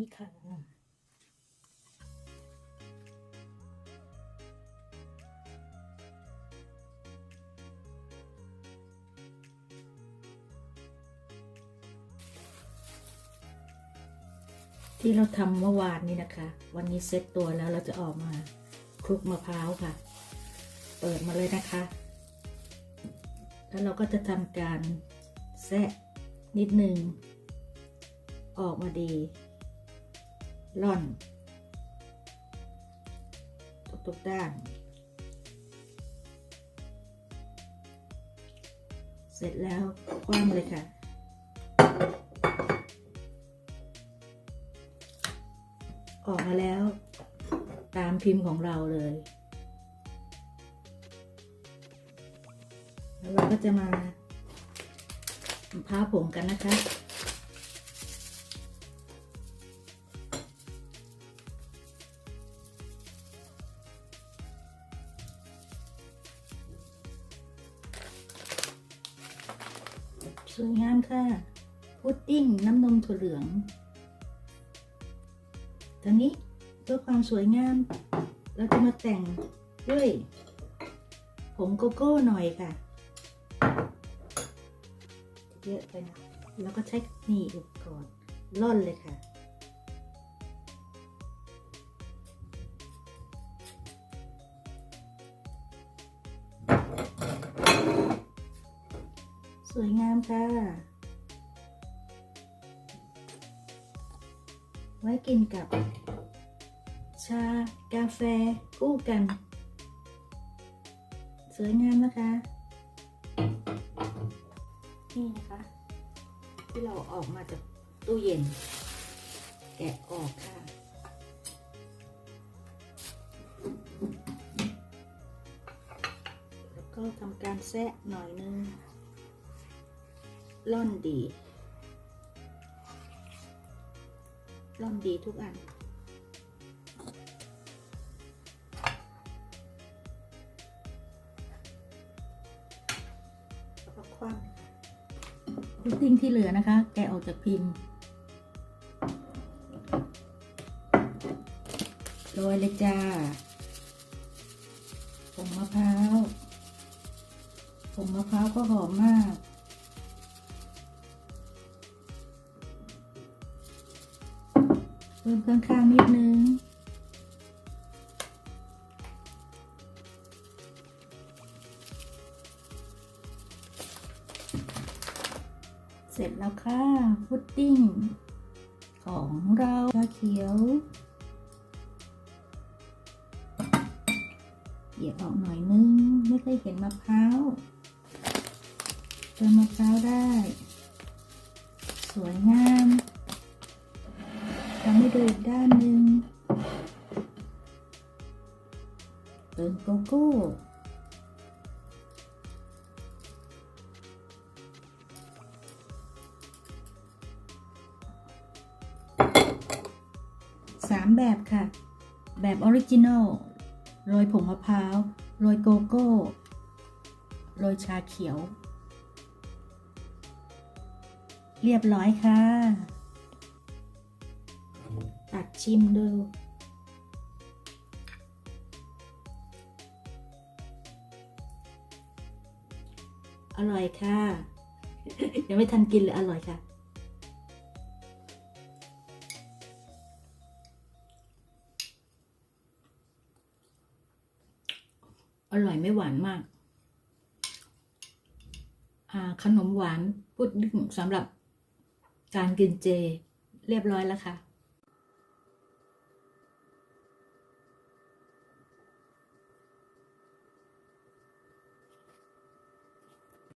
นี่ค่ะที่เราทำเมื่อวานนี้นะคะ วันนี้เซ็ตตัวแล้วเราจะออกมาคลุกมะพร้าวค่ะ เปิดมาเลยนะคะ แล้วเราก็จะทำการแซะนิดนึง ออกมาดี ล่อนทุกๆด้าน เสร็จแล้วคว่ำเลยค่ะ ออกมาแล้ว ตามพิมพ์ของเราเลย แล้วเราก็จะมาพ้าผงกันนะคะ วยงามค่ะ พุดดิ้งน้ำนมถั่วเหลือง ตอนนี้เพื่อความสวยงาม เราจะมาแต่งด้วยผงโกโก้หน่อยค่ะ เยอะไปนะแล้วก็ใช้นี่อุปกรณ์ล่อนเลยค่ะ สวยงามค่ะ ไว้กินกับ ชากาแฟคู่กัน สวยงามนะคะ นี่นะคะ ที่เราออกมาจากตู้เย็น แกะออกค่ะแล้วก็ทำการแซะหน่อยนึง ล่อนดีล่อนดีทุกอัน คว่ำพุดดิ้งที่เหลือนะคะ แกะออกจากพิมพ์โรยเลยจ้าผงมะพร้าวผงมะพร้าวก็หอมมาก เพิ่มข้างๆนิดนึง เสร็จแล้วค่ะพุดดิ้ง ของเราชาเขียวเหยียบออกหน่อยนึง ไม่เคยเห็นมะพร้าวเติมมะพร้าวได้ สวยงาม ทำให้ดูอีกด้านหนึ่งเติมโกโก้สามแบบค่ะ แบบออริจินอลโรยผงมะพร้าวโรยโกโก้โรยชาเขียว เรียบร้อยค่ะ ชิมดู อร่อยค่ะ ยังไม่ทันกินเลยอร่อยค่ะอร่อยไม่หวานมากาขนมหวานพุดดิ้งสำหรับการกินเจ เรียบร้อยแล้วค่ะ